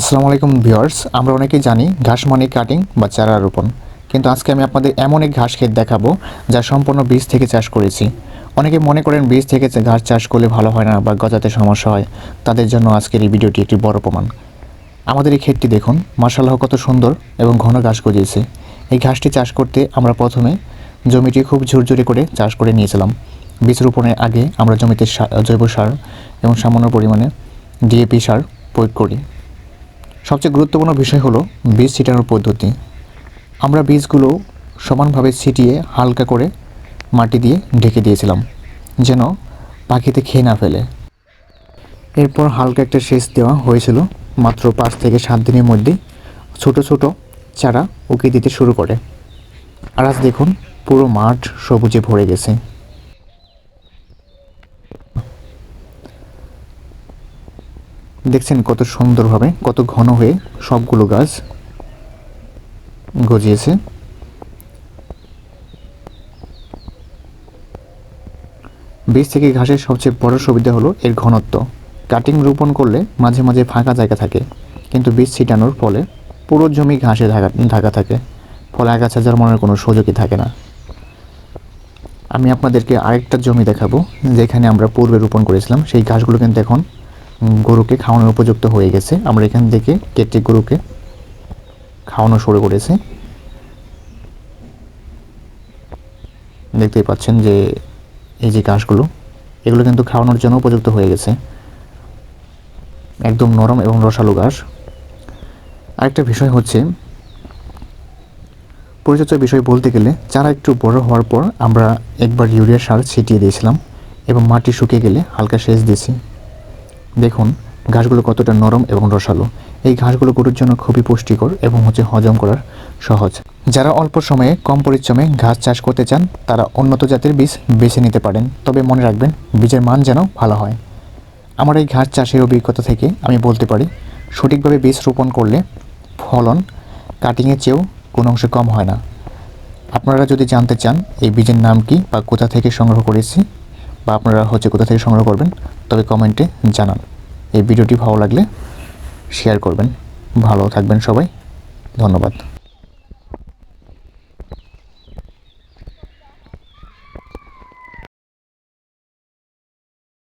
আসসালামু আলাইকুম ভিউয়ার্স, আমরা অনেকেই জানি ঘাস মানে কাটিং বা চারা রোপণ। কিন্তু আজকে আমি আপনাদের এমন এক ঘাস ক্ষেত দেখাবো যা সম্পূর্ণ বীজ থেকে চাষ করেছি। অনেকে মনে করেন বীজ থেকে ঘাস চাষ করলে ভালো হয় না বা গজাতে সমস্যা হয়। তাদের জন্য আজকের এই ভিডিওটি একটি বড় প্রমাণ। আমাদের এই ক্ষেতটি দেখুন মার্শাল্লাহ কত সুন্দর এবং ঘন ঘাস গজিয়েছে। এই ঘাসটি চাষ করতে আমরা প্রথমে জমিটি খুব ঝুরঝুরে করে চাষ করে নিয়েছিলাম। বীজ রোপণের আগে আমরা জমিতে জৈব সার এবং সামান্য পরিমাণে ডিএপি সার প্রয়োগ করি। সবচেয়ে গুরুত্বপূর্ণ বিষয় হলো বীজ ছিটানোর পদ্ধতি। আমরা বীজগুলো সমানভাবে ছিটিয়ে হালকা করে মাটি দিয়ে ঢেকে দিয়েছিলাম, যেন পাখিতে খেয়ে না ফেলে। এরপর হালকা একটা সেচ দেওয়া হয়েছিল মাত্র পাঁচ থেকে সাত দিনের মধ্যে ছোট ছোট চারা উকি দিতে শুরু করে। আর আজ দেখুন পুরো মাঠ সবুজে ভরে গেছে। দেখছেন কত সুন্দরভাবে, কত ঘন হয়ে সবগুলো গাছ গজিয়েছে। বীজ থেকে ঘাসের সবচেয়ে বড় সুবিধা হলো এর ঘনত্ব। কাটিং রোপণ করলে মাঝে মাঝে ফাঁকা জায়গা থাকে, কিন্তু বীজ ছিটানোর ফলে পুরো জমি ঘাসে ঢাকা ঢাকা থাকে, ফলে আগাছা জন্মানোর কোনো সুযোগই থাকে না। আমি আপনাদেরকে আরেকটা জমি দেখাবো, যেখানে আমরা পূর্বে রোপণ করেছিলাম, সেই ঘাসগুলো কিন্তু এখন গরুকে খাওয়ানোর উপযুক্ত হয়ে গেছে। আমরা এখান থেকে কেটে গরুকে খাওয়ানো শুরু করেছি। দেখতেই পাচ্ছেন যে এই যে ঘাসগুলো, এগুলো কিন্তু খাওয়ানোর জন্য উপযুক্ত হয়ে গেছে। একদম নরম এবং রসালো ঘাস। আরেকটা বিষয় হচ্ছে, পরিচর্যার বিষয় বলতে গেলে, চারা একটু বড় হওয়ার পর আমরা একবার ইউরিয়া সার ছিটিয়ে দিয়েছিলাম এবং মাটি শুকিয়ে গেলে হালকা সেচ দিয়েছি। দেখুন, ঘাসগুলো কতটা নরম এবং রসালো। এই ঘাসগুলো গরুর জন্য খুবই পুষ্টিকর এবং হচ্ছে হজম করার সহজ। যারা অল্প সময়ে কম পরিশ্রমে ঘাস চাষ করতে চান, তারা উন্নত জাতের বীজ বেছে নিতে পারেন। তবে মনে রাখবেন, বীজের মান যেন ভালো হয়। আমার এই ঘাস চাষের অভিজ্ঞতা থেকে আমি বলতে পারি, সঠিকভাবে বীজ রোপণ করলে ফলন কাটিংয়ের চেয়েও কোনো অংশে কম হয় না। আপনারা যদি জানতে চান, এই বীজের নাম কি বা কোথা থেকে সংগ্রহ করেছি, বা আপনারা হচ্ছে কোথা থেকে সংগ্রহ করবেন তবে কমেন্টে জানান। এই ভিডিওটি ভালো লাগলে শেয়ার করবেন। ভালো থাকবেন সবাই। ধন্যবাদ।